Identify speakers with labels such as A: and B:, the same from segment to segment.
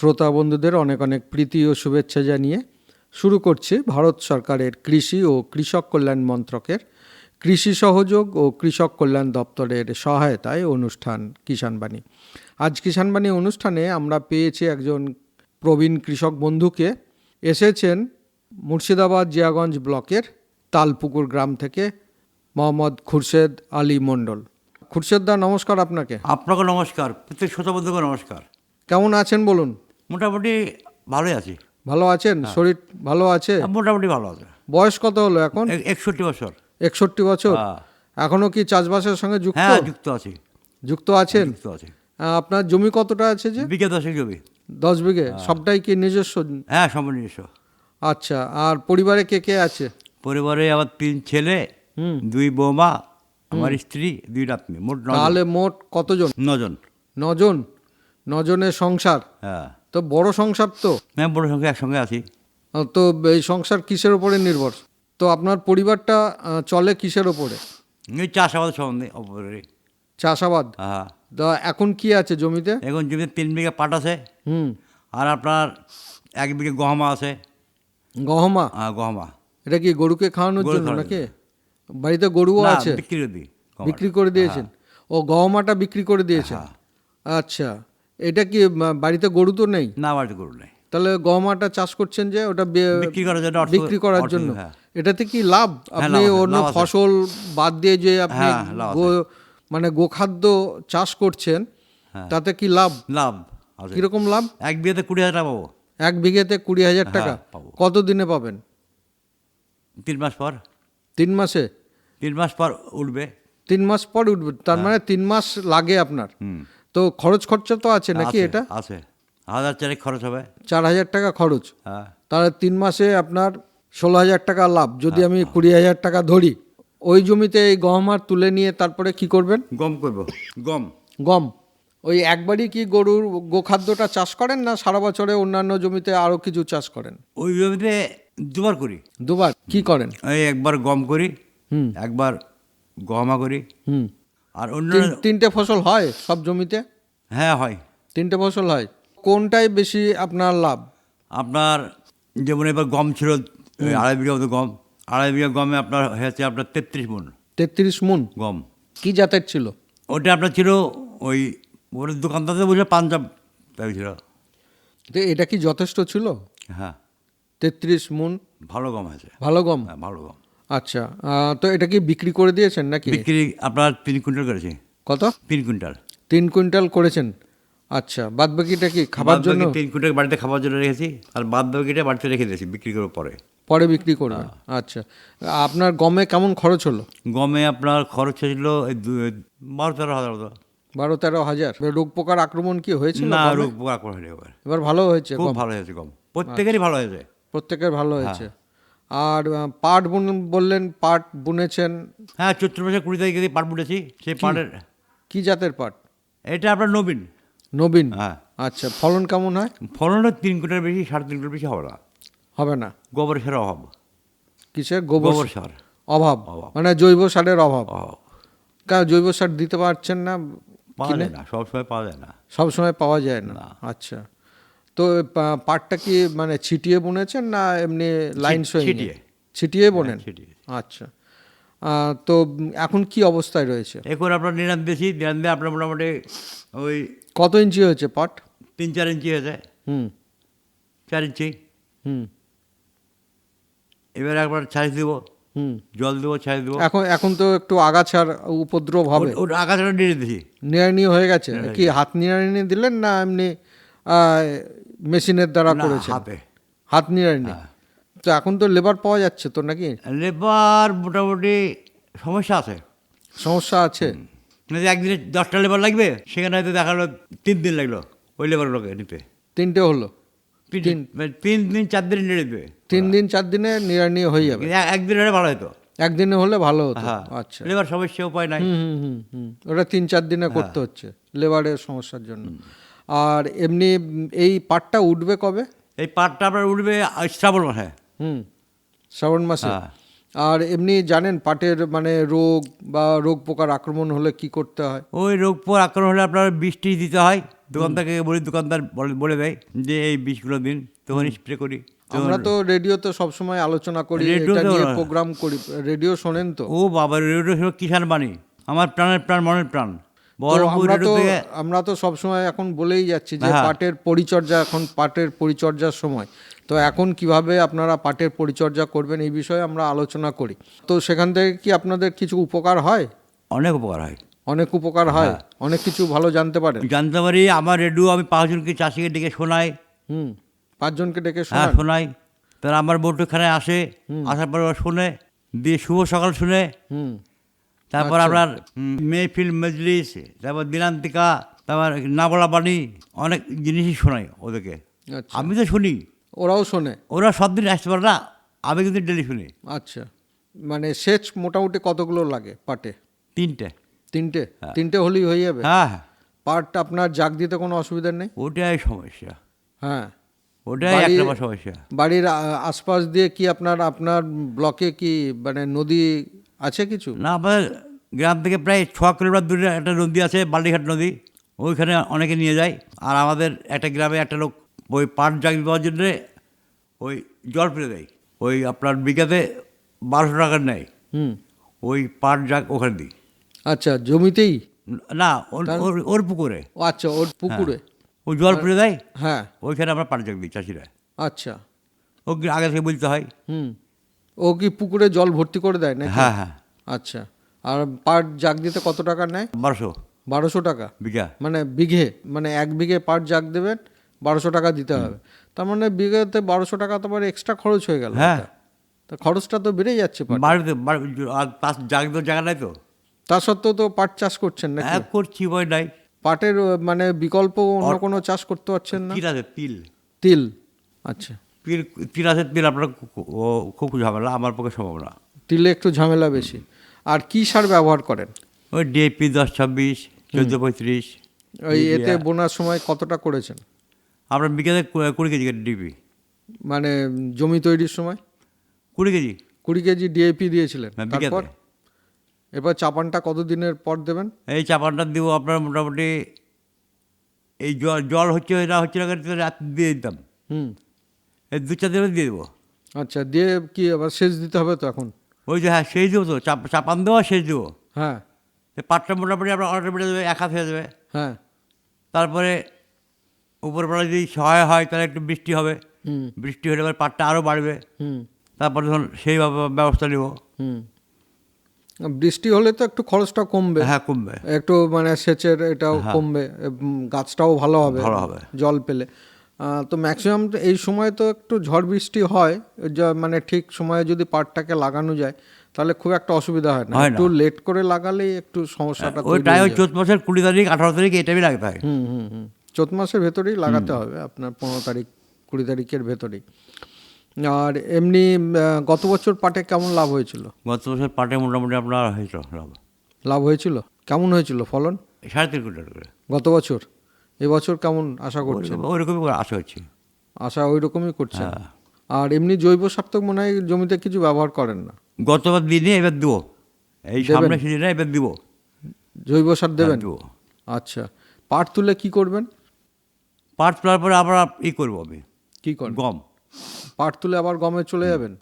A: শ্রোতা বন্ধুদের অনেক অনেক প্রীতি ও শুভেচ্ছা জানিয়ে শুরু করছি ভারত সরকারের কৃষি ও কৃষক কল্যাণ মন্ত্রকের কৃষি সহযোগ ও কৃষক কল্যাণ দপ্তরের সহায়তায় অনুষ্ঠান কিষাণবাণী আজ কিষাণবাণী অনুষ্ঠানে আমরা পেয়েছি একজন প্রবীণ কৃষক বন্ধুকে। এসেছেন মুর্শিদাবাদ জিয়াগঞ্জ ব্লকের তালপুকুর গ্রাম থেকে মোহাম্মদ খুরশেদ আলী মণ্ডল। খুরশেদদা নমস্কার আপনাকে।
B: আপনাকে নমস্কার প্রত্যেক শ্রোতা বন্ধুকে নমস্কার।
A: কেমন আছেন বলুন?
B: মোটামুটি ভালোই আছি।
A: ভালো আছেন? শরীর ভালো আছে?
B: মোটামুটি ভালো আছে।
A: বয়স কত হলো এখন?
B: একষট্টি বছর।
A: একষট্টি বছর?
B: হ্যাঁ।
A: এখনও কি চাষবাসের সঙ্গে যুক্ত?
B: হ্যাঁ যুক্ত আছি।
A: যুক্ত আছেন?
B: যুক্ত আছি।
A: আপনার জমি কতটা আছে যে?
B: বিঘে দশেক জমি।
A: দশ বিঘে? সবটাই কি নিজস্ব?
B: হ্যাঁ সম্পূর্ণ নিজস্ব।
A: আচ্ছা আর পরিবারে কে কে আছে?
B: পরিবারে আমার তিন ছেলে দুই বৌমা আমার স্ত্রী দুই নাতনি মোট
A: তাহলে মোট কতজন?
B: নজন।
A: নজন? নজনের সংসার?
B: হ্যাঁ।
A: তো বড় সংসার তো?
B: হ্যাঁ বড় সঙ্গে একসঙ্গে আছি।
A: তো এই সংসার কিসের ওপরে নির্ভর? তো আপনার পরিবারটা চলে কিসের ওপরে
B: চাষাবাদ সম্বন্ধে অপরে
A: চাষাবাদ?
B: হ্যাঁ।
A: তা এখন কি আছে জমিতে?
B: এখন জমিতে তিন বিঘা পাট আছে।
A: হুম।
B: আর আপনার এক বিঘে গহমা আছে।
A: গহমা?
B: হ্যাঁ গহমা।
A: এটা কি গরুকে খাওয়ানোর জন্য নাকি? বাড়িতে গরুও আছে?
B: বিক্রি করে দিই
A: বিক্রি করে দিয়েছেন? ও গহমাটা বিক্রি করে দিয়েছেন?
B: হ্যাঁ।
A: আচ্ছা। এটা কি বাড়িতে গরু তো নেই?
B: না বাড়িতে গরু নেই।
A: তাহলে গহমাটা চাষ করছেন যে ওটা
B: বিক্রি করার জন্য
A: বিক্রি করার জন্য?
B: হ্যাঁ।
A: এটাতে কি লাভ? আপনি অন্য ফসল বাদ দিয়ে যে আপনি
B: হ্যাঁ,
A: মানে গোখাদ্য চাষ করছেন
B: হ্যাঁ।
A: তাতে কি লাভ?
B: লাভ
A: কীরকম লাভ?
B: এক বিয়েতে কুড়ি হাজার টাকা পাবো।
A: এক বিঘেতে কুড়ি হাজার টাকা?
B: হ্যাঁ।
A: কত দিনে পাবেন?
B: তিন মাস পর।
A: তিন মাসে?
B: তিন মাস পর উঠবে।
A: তিন মাস পর উঠবে তার মানে তিন মাস লাগে আপনার। তো খরচ খরচা তো আছে নাকি এটা?
B: আছে। হাজার চারেক খরচ হবে।
A: চার হাজার টাকা খরচ।
B: হ্যাঁ।
A: তাহলে তিন মাসে আপনার ষোলো হাজার টাকা লাভ। যদি আমি কুড়ি হাজার টাকা ধরি ওই জমিতে এই গম আর তুলে নিয়ে তারপরে কি করবেন?
B: গম করব। গম।
A: গম। ওই একবারই কি গরুর গোখাদ্যটা চাষ করেন না সারা বছরে অন্যান্য জমিতে আরও কিছু চাষ করেন?
B: ওই জমিতে দুবার করি।
A: দুবার? কি করেন?
B: এই একবার গম করি
A: হুম।
B: একবার গহমা করি।
A: হুম।
B: আর অন্য
A: তিনটে ফসল হয় সব জমিতে?
B: হ্যাঁ হয়।
A: তিনটে ফসল হয়। কোনটাই বেশি আপনার লাভ?
B: আপনার যেমন এবার গম ছিল আড়াই বিঘা মতো গম। আড়াই বিঘা গমে আপনার হয়েছে আপনার তেত্রিশ মন।
A: তেত্রিশ মুন?
B: গম।
A: কি জাতের ছিল?
B: ওটা আপনার ছিল ওই ওর দোকানদারদের বুঝলে পাঞ্জাব তাই ছিল।
A: এটা কি যথেষ্ট ছিল?
B: হ্যাঁ।
A: তেত্রিশ মুন?
B: ভালো গম হয়েছে।
A: ভালো গম?
B: হ্যাঁ ভালো গম।
A: আচ্ছা তো এটা কি বিক্রি করে দিয়েছেন নাকি?
B: বিক্রি আপনার তিন কুইন্টাল করেছি।
A: কত?
B: তিন কুইন্টাল।
A: তিন কুইন্টাল করেছেন? আচ্ছা বাদ বাকিটা কি খাবার জন্য?
B: তিন কুইন্টাল বাড়িতে খাবার জন্য রেখেছি আর বাদ বাকিটা বাড়িতে রেখে দিয়েছি বিক্রি করার পরে।
A: পরে বিক্রি করবেন? আচ্ছা আপনার গমে কেমন খরচ হলো?
B: গমে আপনার খরচ হয়েছিল বারো তেরো হাজার
A: বারো তেরো হাজার। রোগ পোকার আক্রমণ কি হয়েছে
B: না রোগ পোকা করে হয়নি এবার।
A: এবার ভালো হয়েছে
B: খুব ভালো হয়েছে গম। প্রত্যেকেরই ভালো হয়েছে।
A: প্রত্যেকের ভালো হয়েছে। আর পাট বুন বললেন পাট বুনেছেন।
B: হ্যাঁ চৈত্র মাসে কুড়ি তারিখে পাট বুটেছি সেই পাটের
A: কি জাতের পাট?
B: এটা আপনার নবীন।
A: নবীন?
B: হ্যাঁ।
A: আচ্ছা ফলন কেমন হয়?
B: ফলনও তিন কুইন্টাল বেশি সাড়ে তিন কুইন্টাল বেশি হবে না।
A: হবে না?
B: গোবর সারের অভাব।
A: কিসের? গোবর
B: গোবর সার।
A: অভাব। মানে জৈব সারের অভাব? কারণ জৈব সার দিতে পারছেন না
B: পাওয়া যায় না সবসময় পাওয়া যায় না।
A: সব সময় পাওয়া যায় না। আচ্ছা। তো পাটটা কি মানে ছিটিয়ে বুনেছেন না এমনি লাইন
B: ছিটিয়ে।
A: ছিটিয়ে বোনেন?
B: ছিটিয়ে।
A: আচ্ছা। তো এখন কি অবস্থায় রয়েছে?
B: এখন আপনার নিরান দিয়েছি নিরান দিয়ে আপনার মোটামুটি ওই
A: কত ইঞ্চি হয়েছে পাট?
B: তিন চার ইঞ্চি হয়েছে।
A: হুম।
B: চার ইঞ্চি।
A: হুম।
B: এবার একবার ছাড়ি দেবো।
A: হুম।
B: জল দেবো ছাড়ি দেবো।
A: এখন এখন তো একটু আগাছার উপদ্রব হবে।
B: ওটা আগাছাটা নিয়ে দিয়েছি।
A: নিড়ানি হয়ে গেছে? কি হাত নিড়ানি দিলেন না এমনি মেশিনের দ্বারা
B: না,
A: করেছেন।
B: হাতে।
A: হাত নিড়ানি তো এখন তো লেবার পাওয়া যাচ্ছে তো নাকি?
B: লেবার মোটামুটি সমস্যা আছে।
A: সমস্যা আছে।
B: মানে একদিনে দশটা লেবার লাগবে সেখানে হয়তো দেখা গেলো তিন দিন লাগল ওই লেবারগুলোকে নিতে।
A: তিনটে হলো।
B: তিন মানে দিন চার দিন নিয়ে দেবে
A: তিন দিন চার দিনে নিরানি হয়ে যাবে।
B: একদিন হলে ভালো হতো।
A: একদিনে হলে ভালো হতো।
B: হ্যাঁ।
A: আচ্ছা।
B: লেবার সমস্যা উপায় নাই।
A: ওটা তিন চার দিনে করতে হচ্ছে লেবারের সমস্যার জন্য। আর এমনি এই পাটটা উঠবে কবে?
B: এই পাটটা আপনার উঠবে শ্রাবণ মাসে।
A: হুম শ্রাবণ মাসে।
B: হ্যাঁ।
A: আর এমনি জানেন পাটের মানে রোগ বা রোগ পোকার আক্রমণ হলে কি করতে হয়?
B: ওই রোগ পোকার আক্রমণ হলে আপনার বৃষ্টি দিতে হয়। দোকানদারকে বলি দোকানদার বলে- দেয় যে এই বিষগুলো দিন তখন স্প্রে করি তো
A: আমরা তো রেডিওতে সবসময় আলোচনা করি
B: রেডিওতে
A: এটা নিয়ে প্রোগ্রাম করি। রেডিও শোনেন তো।
B: ও বাবা রেডিও কিষান বাণী। আমার প্রাণের প্রাণ মনের প্রাণ।
A: আমরা তো আমরা তো সবসময় এখন বলেই যাচ্ছি যে
B: হ্যাঁ।
A: পাটের পরিচর্যা এখন পাটের পরিচর্যার সময়। তো এখন কীভাবে আপনারা পাটের পরিচর্যা করবেন এই বিষয়ে আমরা আলোচনা করি। তো সেখান থেকে কি আপনাদের কিছু উপকার হয়?
B: অনেক উপকার হয়।
A: অনেক উপকার হয়।
B: হ্যাঁ।
A: অনেক কিছু ভালো জানতে পারে
B: জানতে পারি আমার রেডিও আমি পাঁচজনকে চাষিকে ডেকে শোনাই।
A: হুম পাঁচজনকে ডেকে
B: হ্যাঁ শোনাই। তারা আমার বৈঠকখানে আসে আসার পর শুনে দিয়ে শুভ সকাল শুনে
A: হুম।
B: তারপর আপনার উম, মেহফিল মজলিস তারপর দিনান্তিকা তারপর না বলা বাণী অনেক জিনিসই শোনাই ওদেরকে।
A: আচ্ছা।
B: আমি তো শুনি।
A: ওরাও শোনে।
B: ওরা সব দিন আসতে পারে না আমি কিন্তু ডেলি শুনি।
A: আচ্ছা। মানে সেচ মোটামুটি কতগুলো লাগে পাটে
B: তিনটে।
A: তিনটে? তিনটে হলেই হয়ে যাবে?
B: হ্যাঁ হ্যাঁ।
A: পাট আপনার জাগ দিতে কোনো অসুবিধা নেই?
B: ওটাই সমস্যা।
A: হ্যাঁ।
B: ওটাই এক
A: বাড়ি-
B: নম্বর সমস্যা।
A: বাড়ির আশপাশ দিয়ে কি আপনার আপনার ব্লকে কি মানে নদী আছে কিছু?
B: না আমাদের গ্রাম থেকে প্রায় ছ কিলোমিটার দূরে একটা নদী আছে বালিঘাট নদী। ওইখানে অনেকে নিয়ে যায়। আর আমাদের একটা গ্রামে একটা লোক ওই পাট জাগ দেওয়ার জন্যে ওই জল ফেলে দেয়। ওই আপনার বিঘাতে বারোশো টাকার নেয়।
A: হুম।
B: ওই পাট জাগ ওখানে দিই।
A: আচ্ছা জমিতেই?
B: না ওর পুকুরে।
A: ও আচ্ছা ওর পুকুরে।
B: ও জল ফেলে দেয়।
A: হ্যাঁ।
B: ওইখানে আমরা পাট জাগ দিই চাষিরা।
A: আচ্ছা।
B: ও আগে থেকে বলতে হয়।
A: হুম। ও কি পুকুরে জল ভর্তি করে দেয় নাকি?
B: হ্যাঁ হ্যাঁ।
A: আচ্ছা। আর পাট জাগ দিতে কত টাকা নেয়?
B: বারোশো।
A: বারোশো টাকা?
B: বিঘা।
A: মানে বিঘে মানে এক বিঘে পাট জাগ দেবেন বারোশো টাকা দিতে হবে। তার মানে বিঘেতে বারোশো টাকা তোমার এক্সট্রা খরচ হয়ে গেল
B: হ্যাঁ।
A: তা খরচটা তো বেড়ে যাচ্ছে
B: বাড়িতে আর জাগ জায়গা নাই তো?
A: তা সত্ত্বেও তো পাট চাষ করছেন না
B: হ্যাঁ করছি ভয় নাই।
A: পাটের মানে বিকল্প অন্য কোনো চাষ করতে পারছেন না?
B: তিল আছে তিল।
A: তিল। আচ্ছা।
B: তিল তিল আছে তিল আপনার ও খুব ঝামেলা আমার পক্ষে সম্ভব না।
A: তিলে একটু ঝামেলা বেশি। আর কি সার ব্যবহার করেন?
B: ওই ডিএপি দশ ছাব্বিশ চোদ্দ পঁয়ত্রিশ
A: ওই এতে বোনার সময় কতটা করেছেন?
B: আমরা বিকেলে কুড়ি কেজি ডিপি।
A: মানে জমি তৈরির সময়?
B: কুড়ি কেজি।
A: কুড়ি কেজি ডিএপি দিয়েছিলেন।
B: হ্যাঁ,
A: তারপর। এবার চাপানটা কতদিনের পর দেবেন?
B: এই চাপানটা দিব আপনার মোটামুটি এই জল জল হচ্ছে না হচ্ছে না রাত দিয়ে দিতাম।
A: হুম।
B: এই দু চার দিনে দিয়ে দেবো।
A: আচ্ছা দিয়ে কি আবার সেচ দিতে হবে তো এখন?
B: ওই যে হ্যাঁ সেই দেবো তো চাপ চাপান দেওয়া শেষ দেবো।
A: হ্যাঁ।
B: পাটটা মোটামুটি আপনার অর্ডার বেড়ে দেবে এক হাত হয়ে যাবে।
A: হ্যাঁ।
B: তারপরে উপরবেলা যদি সহায় হয় তাহলে একটু বৃষ্টি হবে।
A: হুম।
B: বৃষ্টি হলে এবার পাটটা আরও বাড়বে।
A: হুম।
B: তারপরে ধরুন সেই ব্যবস্থা নেব।
A: হুম। বৃষ্টি হলে তো একটু খরচটা কমবে।
B: হ্যাঁ কমবে।
A: একটু মানে সেচের এটাও কমবে গাছটাও ভালো হবে।
B: ভালো হবে।
A: জল পেলে। তো ম্যাক্সিমাম এই সময় তো একটু ঝড় বৃষ্টি হয় যা- মানে ঠিক সময়ে যদি পাটটাকে লাগানো যায় তাহলে খুব একটা অসুবিধা হয় না। একটু লেট করে লাগালেই একটু সমস্যাটা
B: ওই
A: হয়ে
B: ওই চোদ্দ মাসের কুড়ি তারিখ আঠারো তারিখ এই টাইমে লাগতে হয়।
A: হুম হুম হুম। চৈত মাসের ভেতরেই লাগাতে হবে আপনার পনেরো তারিখ কুড়ি তারিখের ভেতরেই। আর এমনি গত বছর পাটে কেমন লাভ হয়েছিল?
B: গত বছর পাটে মোটামুটি আপনার হয়েছিল লাভ।
A: লাভ হয়েছিল? কেমন হয়েছিল ফলন?
B: সাড়ে তিন কুইন্টাল করে।
A: গত বছর? এবছর কেমন আশা করছেন?
B: ওইরকমই আশা হচ্ছে
A: আশা ওই রকমই করছেন?
B: হ্যাঁ।
A: আর এমনি জৈব সার তো মনে হয় জমিতে কিছু ব্যবহার করেন না।
B: গতবার দিনে এবার দেবো। এই সামনে সিজনে এবার দিব।
A: জৈব সার দেবেন?
B: দেবো।
A: আচ্ছা। পাট তুলে কি করবেন?
B: পাট তোলার পরে আবার ই করব আমি।
A: কি করেন?
B: গম।
A: পাট তুলে আবার গমে চলে যাবেন?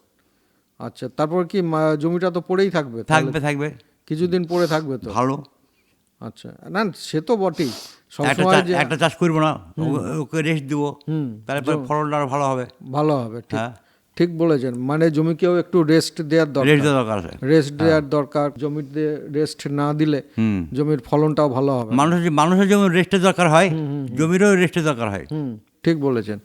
A: আচ্ছা তারপর কি জমিটা তো পড়েই থাকবে
B: থাকবে থাকবে।
A: কিছুদিন পড়ে থাকবে তো?
B: ভালো।
A: আচ্ছা না সে তো বটেই।
B: একটা চাষ- করব না ওকে রেস্ট দেবো।
A: হুম
B: তারপরে ফলনটা আরও ভালো হবে।
A: ভালো হবে ঠিক
B: হ্যাঁ।
A: ঠিক বলেছেন। মানে জমিকেও একটু রেস্ট দেওয়ার দরকার।
B: রেস্ট দরকার আছে।
A: রেস্ট দেওয়ার দরকার। জমিতে রেস্ট না দিলে জমির ফলনটাও ভালো হবে।
B: মানুষের মানুষের যেমন রেস্টের দরকার হয় জমিরও রেস্টের দরকার হয়।
A: ঠিক বলেছেন।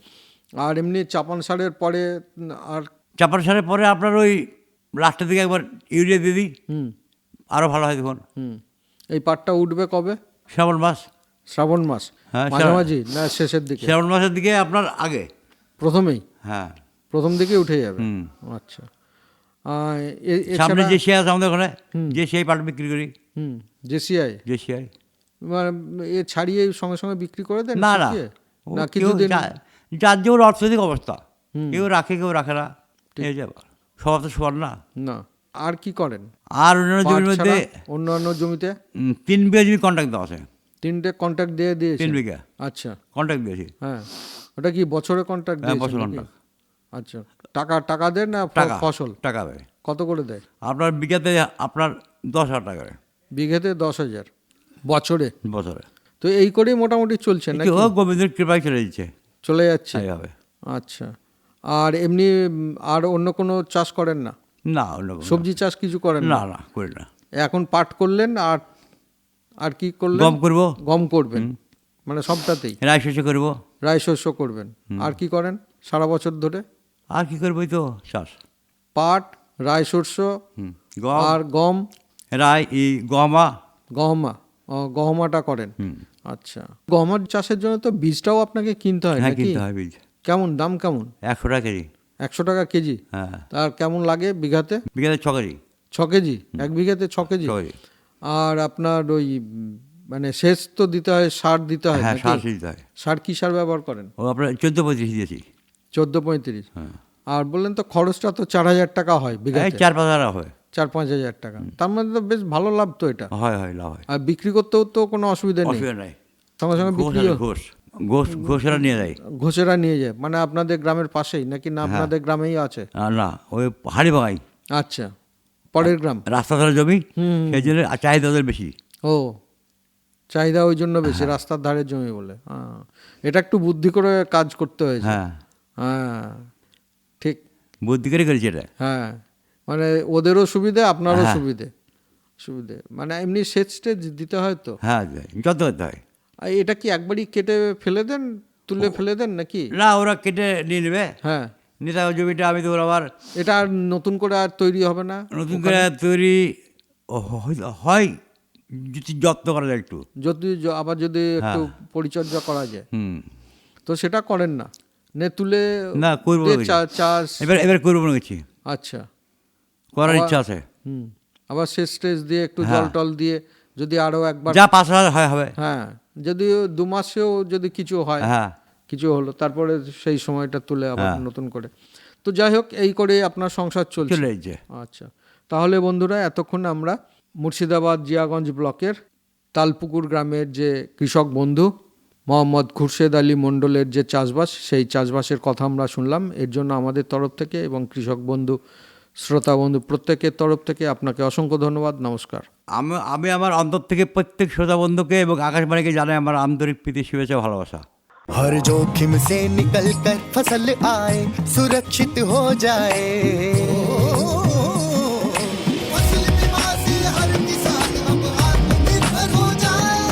A: আর এমনি চাপান সারের পরে আর
B: চাপার সারের পরে আপনার ওই লাস্টের দিকে একবার ইউরিয়া দিয়ে দিই।
A: হুম।
B: আরও ভালো হয় দেখুন
A: হুম। এই পাটটা উঠবে কবে?
B: শ্রাবণ মাস।
A: শ্রাবণ মাস।
B: হ্যাঁ,
A: মাঝামাঝি না শেষের দিকে।
B: শ্রাবণ মাসের দিকে আপনার আগে।
A: প্রথমেই?
B: হ্যাঁ।
A: প্রথম দিকে উঠে যাবে? আচ্ছা।
B: সামনে যে শিয়া আছে আমাদের ওখানে যে শিয়াই পাট বিক্রি করি।
A: হুম জেসিআই?
B: যে শিয়াই
A: মানে এ ছাড়িয়ে সঙ্গে সঙ্গে বিক্রি করে দেন
B: না না।
A: না কিছুদিন
B: যা- যার যেমন অর্থনৈতিক অবস্থা কেউ রাখে কেউ রাখে না। যে সবার তো সবার না।
A: না। আর কি করেন?
B: আর অন্যান্য জমির মধ্যে
A: অন্যান্য জমিতে?
B: তিন বিঘা জমি কন্ট্রাক্ট দেওয়া আছে।
A: তিনটে কন্ট্রাক্ট দিয়ে দিয়েছে?
B: তিন বিঘা।
A: আচ্ছা।
B: কন্ট্রাক্ট দিয়েছি।
A: হ্যাঁ। ওটা কি বছরে কন্ট্রাক্ট
B: হ্যাঁ,
A: দিয়েছে
B: বছর contract।
A: আচ্ছা। টাকা টাকা দেন না ফসল?
B: টাকা দেয়।
A: কত করে দেয়?
B: আপনার বিঘাতে আপনার দশ হাজার টাকা দেয়।
A: বিঘেতে দশ হাজার। বছরে?
B: বছরে।
A: তো এই করেই মোটামুটি চলছে
B: ও গোবিন্দের কৃপায় চলে দিচ্ছে
A: চলে যাচ্ছে। আচ্ছা। আর এমনি আর অন্য কোনো চাষ করেন না?
B: না
A: সবজি চাষ কিছু করেন না
B: না? করি না।
A: এখন পাট করলেন আর আর কি করলেন?
B: গম করব।
A: গম করবেন। মানে সবটাতেই?
B: রায় শস্য করব।
A: রাই শস্য করবেন। আর কি করেন সারা বছর ধরে?
B: আর কি করব তো চাষ।
A: পাট রাই শস্য। আর গম?
B: রায় এই গমা।
A: গহমা গহমাটা করেন। আচ্ছা। গহমার চাষের জন্য তো বীজটাও আপনাকে কিনতে হয়
B: হ্যাঁ কিনতে হয় বীজ।
A: কেমন দাম কেমন?
B: একশো টাকা কেজি।
A: একশো টাকা কেজি।
B: হ্যাঁ।
A: তার কেমন লাগে বিঘাতে?
B: বিঘাতে ছ কেজি।
A: ছ কেজি? এক বিঘাতে ছ কেজি? আর আপনার ওই মানে সেচ তো দিতে হয় সার দিতে হয়
B: হ্যাঁ সার দিতে হয়।
A: সার কি সার ব্যবহার করেন?
B: ও আপনার চোদ্দ পঁয়ত্রিশ দিয়েছি।
A: চোদ্দ পঁয়ত্রিশ?
B: হ্যাঁ।
A: আর বললেন তো খরচটা তো চার হাজার টাকা হয় বিঘাতে।
B: চার পাঁচ হাজার হয়।
A: চার পাঁচ হাজার টাকা। তার মধ্যে তো বেশ ভালো লাভ তো এটা।
B: হয় হয় লাভ হয়।
A: আর বিক্রি করতেও তো কোনো অসুবিধা নেই।
B: নাই।
A: সঙ্গে সঙ্গে বিক্রি
B: ঘোষ। ঘোষেরা নিয়ে যায়।
A: ঘোষেরা নিয়ে যায়। মানে আপনাদের গ্রামের পাশেই নাকি না আপনাদের গ্রামেই আছে?
B: না ওই হাড়ি ভাঙাই।
A: আচ্ছা পরের গ্রাম।
B: রাস্তা ধারে জমি সেই জন্য চাহিদা ওদের বেশি।
A: ও চাহিদা ওই জন্য বেশি রাস্তার ধারে জমি বলে। হ্যাঁ। এটা একটু বুদ্ধি করে কাজ করতে হয়েছে।
B: হ্যাঁ।
A: হ্যাঁ ঠিক।
B: বুদ্ধি করে করেছি এটা।
A: হ্যাঁ মানে ওদেরও সুবিধে আপনারও
B: হ্যাঁ।
A: সুবিধে। সুবিধে। মানে এমনি সেচ টেচ দিতে হয় তো?
B: হ্যাঁ যত হয়।
A: এটা কি একবারই কেটে ফেলে দেন? তুলে ফেলে দেন নাকি?
B: না ওরা কেটে নিয়ে নেবে।
A: হ্যাঁ।
B: নিতে জমিটা আমি তো ওরা আবার
A: এটা আর নতুন করে আর তৈরি হবে না?
B: নতুন করে তৈরি হয়- হয় যদি যত্ন করা যায় একটু।
A: যদি আবার যদি একটু পরিচর্যা করা যায়।
B: হুম।
A: তো সেটা করেন না? নে তুলে
B: না, করব
A: চাষ
B: এবার এবার করব করছি
A: আচ্ছা।
B: করার ইচ্ছা আছে।
A: হুম। আবার শেষ টেস দিয়ে একটু জল টল দিয়ে যদি আরও একবার
B: যা পাঁচ হাজার হয় হবে।
A: হ্যাঁ যদি দু মাসেও যদি কিছু হয়
B: হ্যাঁ।
A: কিছু হলো তারপরে সেই সময়টা তুলে আবার নতুন করে। তো যাই হোক এই করে আপনার সংসার চলছে। আচ্ছা তাহলে বন্ধুরা এতক্ষণ আমরা মুর্শিদাবাদ জিয়াগঞ্জ ব্লকের তালপুকুর গ্রামের যে কৃষক বন্ধু মোহাম্মদ খুরশেদ আলী মণ্ডলের যে চাষবাস সেই চাষবাসের কথা আমরা শুনলাম। এর জন্য আমাদের তরফ থেকে এবং কৃষক বন্ধু শ্রোতা বন্ধু প্রত্যেকের তরফ থেকে আপনাকে অসংখ্য ধন্যবাদ। নমস্কার।
B: আমি আমি আমার অন্তর থেকে প্রত্যেক শ্রোতা বন্ধুকে এবং আকাশবাণীকে জানাই আমার আন্তরিক প্রীতি শুভেচ্ছা ভালোবাসা
C: हर जोखिम से निकल कर फसल आए सुरक्षित हो जाए फसल बीमा से हर किसान अब आत्मनिर्भर हो जाए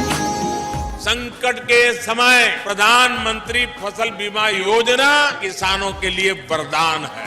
D: संकट के समय प्रधानमंत्री फसल बीमा योजना किसानों के लिए वरदान है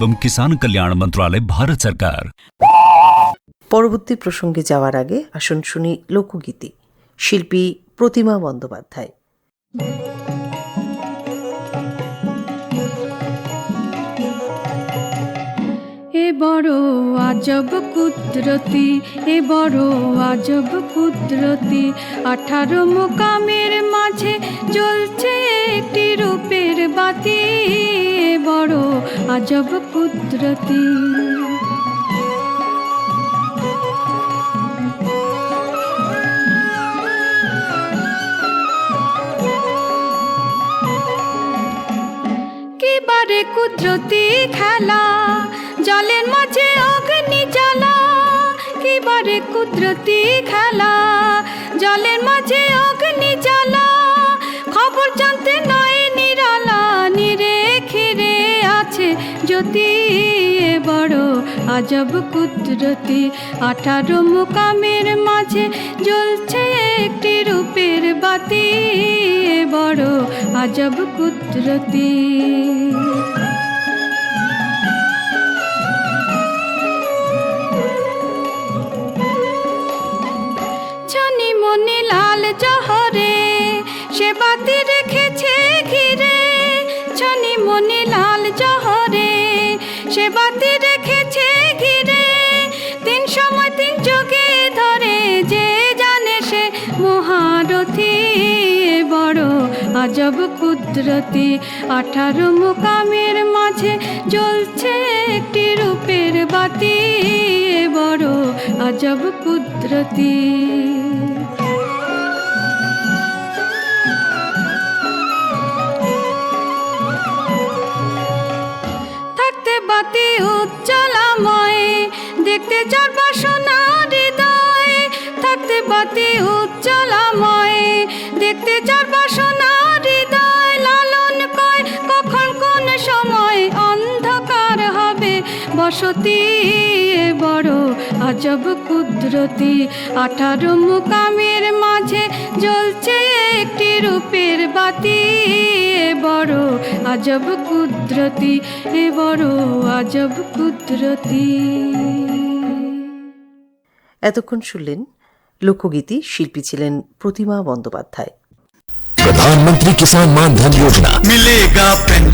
E: एवं किसान कल्याण मंत्रालय भारत सरकार
F: পরবর্তী প্রসঙ্গে যাওয়ার আগে আসুন শুনি লোকগীতি শিল্পী প্রতিমা বন্দ্যোপাধ্যায়
G: এ বড় আজব কুদরতি এ বড় আজব কুদরতি আঠারো মোকামের মাঝে জ্বলছে একটি রূপের বাতি এ বড় আজব কুদরতি। কিবারে কুদরতি খেলা, জলের মাঝে অগ্নি জ্বালা। কিবারে কুদরতি খেলা, জলের মাঝে অগ্নি জ্বালা। এ বড় আজব কুদরতি। আঠারো মুকামের মাঝে জ্বলছে একটি রূপের বাতি বড় আজব কুদরতি। মনি লাল জহরে সে বাতি আজব কুদরতি আঠারো মুকামের মাঝে জ্বলছে একটি রূপের বাতি। বড় আজব কুদরতি। থাকতে বাতি উজ্জ্বলাময়, দেখতে চার বাসনা হৃদয়। থাকতে বাতি উজ্জ্বলাময়, দেখতে যার বসতি বড় আজব কুদরতি। আঠারো মুকামের মাঝে জ্বলছে একটি রূপের বাতি। এ বড় আজব কুদরতি এ বড় আজব কুদরতি।
F: এতক্ষণ শুনলেন লোকগীতি শিল্পী ছিলেন প্রতিমা বন্দ্যোপাধ্যায়।
E: প্রধানমন্ত্রী কিষাণ মানধন যোজনা। মিলেগা
C: পেন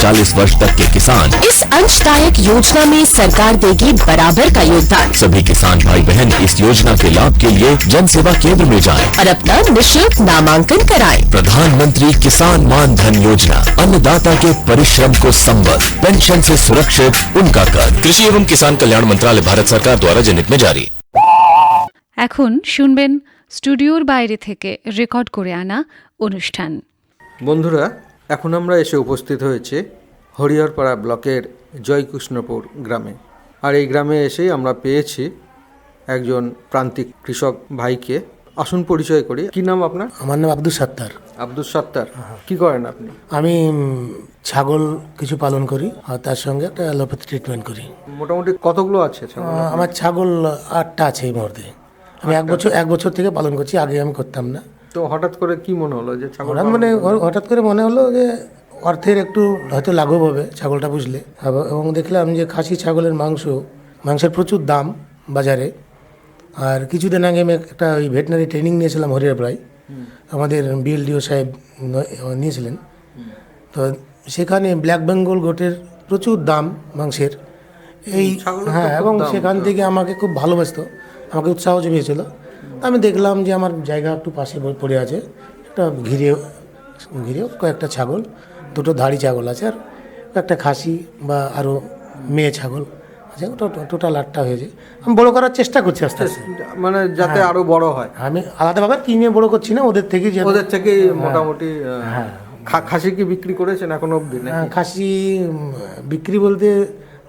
E: 40 वर्ष तक के किसान
H: इस अंशदायक योजना में सरकार देगी बराबर का योगदान
E: सभी किसान भाई बहन इस योजना के लाभ के लिए जन सेवा केंद्र में जाएं।
H: और अपना निशुल्क नामांकन कराएं।
E: प्रधानमंत्री किसान मान धन योजना अन्नदाता के परिश्रम को संबल पेंशन से सुरक्षित उनका कर कृषि एवं किसान कल्याण मंत्रालय भारत सरकार द्वारा जनहित में जारी
G: এখন শুনবেন স্টুডিওর বাইরে থেকে রেকর্ড করে আনা অনুষ্ঠান
A: বন্ধুরা এখন আমরা এসে উপস্থিত হয়েছে হরিহরপাড়া ব্লকের জয়কৃষ্ণপুর গ্রামে। আর এই গ্রামে এসেই আমরা পেয়েছি একজন প্রান্তিক কৃষক ভাইকে। আসুন পরিচয় করি। কি নাম আপনার?
I: আমার নাম আব্দুল সাত্তার।
A: আব্দুল সত্তার। কি করেন আপনি?
I: আমি ছাগল কিছু পালন করি আর তার সঙ্গে একটা অ্যালোপ্যাথি ট্রিটমেন্ট করি।
A: মোটামুটি কতগুলো আছে
I: আমার ছাগল আটটা আছে এই মুহূর্তে। আমি এক বছর এক বছর থেকে পালন করছি আগে আমি করতাম না।
A: তো হঠাৎ করে কি মনে হলো যে ছাগল
I: হঠাৎ মানে হঠাৎ করে মনে হলো যে অর্থের একটু হয়তো লাঘব হবে ছাগলটা বুঝলে। এবং- দেখলাম যে খাসি ছাগলের মাংস মাংসের প্রচুর দাম বাজারে। আর কিছুদিন আগে আমি একটা ওই ভেটেনারি ট্রেনিং নিয়েছিলাম হরিয়ারপাড়ায় আমাদের বিএলডিও সাহেব নিয়েছিলেন। তো সেখানে ব্ল্যাক বেঙ্গল গোটের প্রচুর দাম মাংসের। এই হ্যাঁ এবং সেখান থেকে আমাকে খুব ভালোবাসতো আমাকে উৎসাহ জুগিয়েছিল আমি দেখলাম যে আমার জায়গা একটু পাশে পড়ে আছে। একটা ঘিরে ঘিরে কয়েকটা ছাগল দুটো ধাড়ি ছাগল আছে আর একটা খাসি বা আরও মেয়ে ছাগল আছে ওটা টোটাল আটটা হয়েছে। আমি বড় করার চেষ্টা করছি আস্তে আস্তে।
A: মানে যাতে আরও বড় হয়।
I: আমি আলাদাভাবে কিনে বড় করছি না ওদের থেকে যে
A: ওদের থেকে মোটামুটি হ্যাঁ। খাসি কি বিক্রি করেছেন এখনও অব্দি
I: হ্যাঁ, খাসি বিক্রি বলতে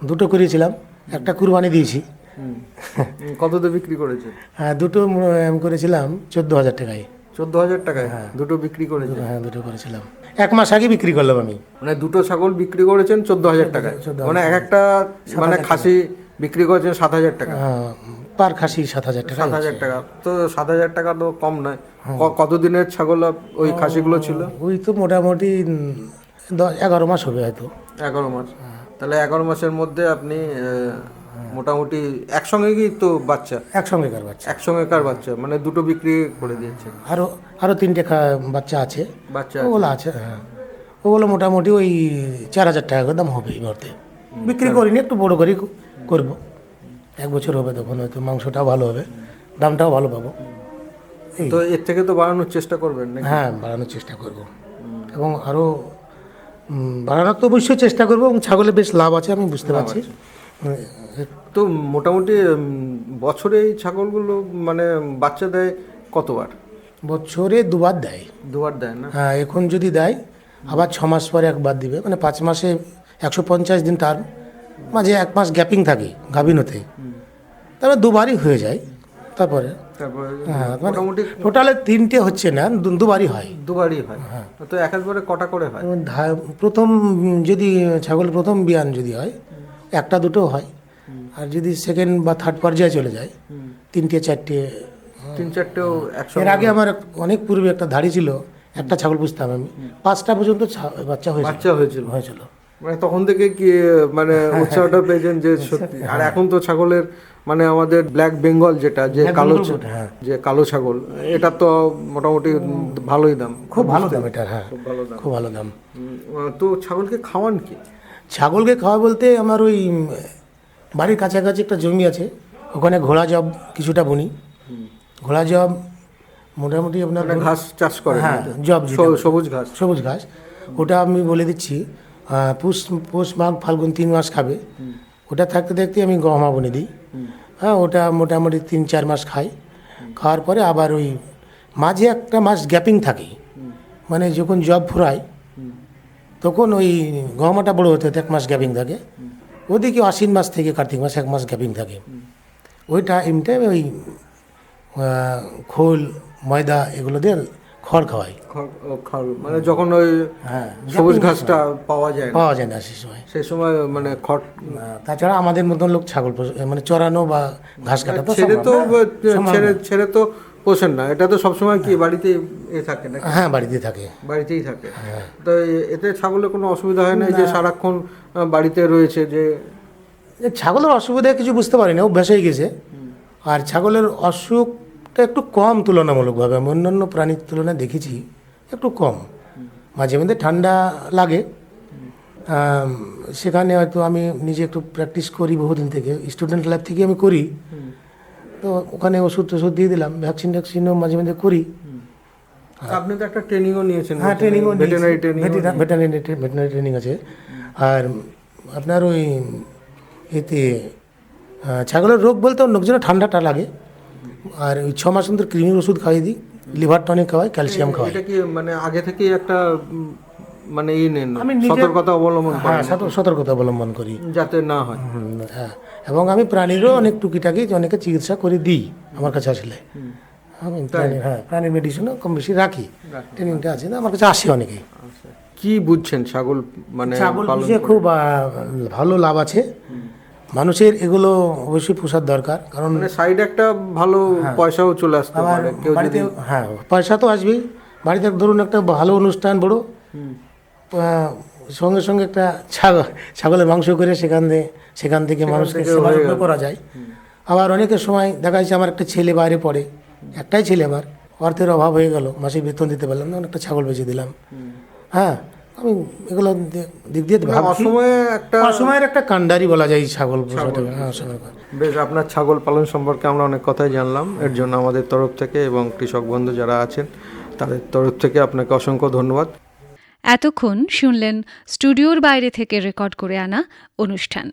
I: দুটো করেছিলাম একটা কুরবানি দিয়েছি।
A: কততে বিক্রি করেছেন
I: হ্যাঁ দুটো আমি করেছিলাম চোদ্দ হাজার টাকায়।
A: চোদ্দ হাজার টাকায়? হ্যাঁ। দুটো বিক্রি করেছেন
I: হ্যাঁ দুটো করেছিলাম। এক মাস আগে বিক্রি করলাম আমি।
A: মানে দুটো ছাগল বিক্রি করেছেন চোদ্দ হাজার টাকায় মানে এক একটা মানে খাসি বিক্রি করেছেন সাত হাজার টাকা।
I: হ্যাঁ, পার খাসি সাত হাজার টাকা
A: সাত হাজার টাকা। তো সাত হাজার টাকা তো কম নয়। ক- কতদিনের ছাগল ওই খাসিগুলো ছিল?
I: ওই তো মোটামুটি দশ এগারো মাস হবে হয়তো।
A: এগারো মাস। তাহলে এগারো মাসের মধ্যে আপনি মোটামুটি একসঙ্গে কি তো বাচ্চা।
I: একসঙ্গে কার বাচ্চা?
A: একসঙ্গে কার বাচ্চা? মানে দুটো বিক্রি করে দিয়েছে।
I: আরও আরও তিনটে বাচ্চা আছে।
A: বাচ্চা
I: ওগুলো আছে। হ্যাঁ। ওগুলো মোটামুটি ওই চার হাজার টাকা করে দাম হবে এই মুহূর্তে বিক্রি করিনি একটু বড় করেই করব। এক বছর হবে তখন হয়তো মাংসটাও ভালো হবে দামটাও ভালো পাবো।
A: তো এর থেকে তো বাড়ানোর চেষ্টা করবেন নাকি?
I: হ্যাঁ বাড়ানোর চেষ্টা করব। এবং আরও বাড়ানোর তো অবশ্যই চেষ্টা করব এবং ছাগলে বেশ লাভ আছে আমি বুঝতে পারছি।
A: তো মোটামুটি বছরে এই ছাগলগুলো মানে বাচ্চা দেয় কতবার?
I: বছরে দুবার দেয়।
A: দুবার দেয় না?
I: হ্যাঁ এখন যদি দেয় আবার ছ মাস পরে একবার দিবে। মানে পাঁচ মাসে একশো পঞ্চাশ দিন তার মাঝে এক মাস গ্যাপিং থাকে গাভিন হতে তারপরে দুবারই হয়ে যায়। তারপরে হ্যাঁ মানে
A: মোটামুটি
I: টোটালে তিনটে হচ্ছে না দুবারই হয়।
A: দুবারই হয়। তো এক একবারে কটা করে হয়?
I: প্রথম যদি ছাগল প্রথম বিয়ান যদি হয় একটা দুটো হয়। আর যদি সেকেন্ড বা থার্ড পর্যায়ে চলে যায় তিনটে চারটে
A: তিন চারটেও
I: এর আগে আমার অনেক পূর্বে একটা ধাড়ি ছিল একটা ছাগল পুষতাম আমি। পাঁচটা পর্যন্ত বাচ্চা হয়েছিল।
A: বাচ্চা হয়েছিল।
I: হয়েছিল।
A: মানে তখন থেকে কি মানে উৎসাহটা পেয়েছেন যে সত্যি। আর এখন তো ছাগলের মানে আমাদের ব্ল্যাক বেঙ্গল যেটা যে কালো
I: হ্যাঁ।
A: যে কালো ছাগল এটা তো মোটামুটি ভালোই দাম।
I: খুব ভালো দাম এটা হ্যাঁ।
A: ভালো দাম।
I: খুব ভালো দাম।
A: তো ছাগলকে খাওয়ান কি?
I: ছাগলকে খাওয়া বলতে আমার ওই বাড়ির কাছাকাছি একটা জমি আছে ওখানে ঘোড়া জব কিছুটা বুনি। ঘোড়া জব মোটামুটি আপনার
A: মানে ঘাস চাষ করে
I: হ্যাঁ জব
A: সবুজ ঘাস।
I: সবুজ ঘাস। ওটা আমি বলে দিচ্ছি পুষ পৌষ মাঘ ফাল্গুন তিন মাস খাবে। ওটা থাকতে থাকতে আমি গহমা বনে দিই। হ্যাঁ ওটা মোটামুটি তিন চার মাস খাই। খাওয়ার পরে আবার ওই মাঝে একটা মাস গ্যাপিং থাকে মানে যখন জব ফুরায় তখন ওই গহমাটা বড় হতে হতে এক মাস গ্যাপিং থাকে। ওদিকে আশ্বিন মাস থেকে কার্তিক মাস এক মাস গ্যাপিং থাকে। ওই টাইমটা ওই খোল ময়দা এগুলো দিয়ে খড় খাওয়াই।
A: খড়- খড়- মানে যখন ওই
I: হ্যাঁ
A: সবুজ ঘাসটা পাওয়া যায়
I: পাওয়া যায় না সেই সময়।
A: সেই সময় মানে খড়
I: তাছাড়া আমাদের মতন লোক ছাগল মানে চড়ানো বা ঘাস কাটা তো
A: ছেড়ে তো ছেড়ে ছেড়ে তো পোষেন না এটা তো সবসময় কি বাড়িতে এ থাকে না
I: হ্যাঁ বাড়িতে থাকে।
A: বাড়িতেই থাকে। তো এতে ছাগলের কোনো অসুবিধা হয় না। যে সারাক্ষণ বাড়িতে রয়েছে যে
I: ছাগলের অসুবিধা কিছু বুঝতে পারি না অভ্যাস হয়ে গেছে। আর ছাগলের অসুখটা একটু কম তুলনামূলকভাবে আমি অন্যান্য প্রাণীর তুলনায় দেখেছি একটু কম। মাঝে মধ্যে ঠান্ডা লাগে। সেখানে হয়তো আমি নিজে একটু প্র্যাকটিস করি বহুদিন থেকে স্টুডেন্ট লাইফ থেকে আমি করি। তো ওখানে ওষুধ টষুধ দিয়ে দিলাম ভ্যাকসিন ট্যাকসিনও মাঝে মাঝে করি।
A: আপনি তো একটা ট্রেনিংও নিয়েছেন
I: হ্যাঁ ট্রেনিংও
A: veterinary training
I: veterinary veterinary training আছে। আর আপনার ওই এতে ছাগলের রোগ বলতে অন্য কিছু ঠান্ডাটা লাগে। আর ওই ছ মাস অন্তর ক্রিমির ওষুধ খাইয়ে দিই লিভার টনিক খাওয়াই ক্যালসিয়াম খাওয়াই।
A: এটা কি মানে আগে থেকেই একটা মানে ই নেন সতর্কতা অবলম্বন
I: হ্যাঁ সতর্কতা অবলম্বন করি।
A: যাতে না হয়।
I: হ্যাঁ। এবং আমি প্রাণীরও অনেক টুকিটাকি অনেকে চিকিৎসা করে দিই আমার কাছে আসলে। আমি প্রাণী হ্যাঁ প্রাণীর মেডিসিনও কম বেশি রাখি। ট্রেনিংটা আছে না আমার কাছে আসে অনেকেই।
A: কি বুঝছেন ছাগল মানে
I: ছাগল পুষে খুব ভালো লাভ আছে। মানুষের এগুলো অবশ্যই পোষার দরকার কারণ
A: মানে সাইডে একটা ভালো পয়সাও চলে আসতে পারে কেউ
I: বাড়িতে
A: যদি
I: হ্যাঁ পয়সা তো আসবেই। বাড়িতে ধরুন একটা ভালো অনুষ্ঠান বড় সঙ্গে সঙ্গে একটা ছাগল ছাগলের মাংস করে সেখান থেকে সেখান থেকে মানুষকে সেবা করা যায়। আবার অনেকের সময় দেখা যাচ্ছে আমার একটা ছেলে বাইরে পড়ে একটাই ছেলে আমার অর্থের অভাব হয়ে গেল মাসে বেতন দিতে পারলাম না একটা ছাগল বেঁচে দিলাম। হ্যাঁ আমি এগুলো দিক দিয়ে
A: মানে অসময়ে একটা
I: অসময়ের একটা কাণ্ডারি বলা যায় ছাগল হ্যাঁ
A: বেশ আপনার ছাগল পালন সম্পর্কে আমরা অনেক কথাই জানলাম। এর জন্য আমাদের তরফ থেকে এবং কৃষক বন্ধু যারা আছেন তাদের তরফ থেকে আপনাকে অসংখ্য ধন্যবাদ।
G: এতক্ষণ শুনলেন স্টুডিওর বাইরে থেকে রেকর্ড করে আনা অনুষ্ঠান।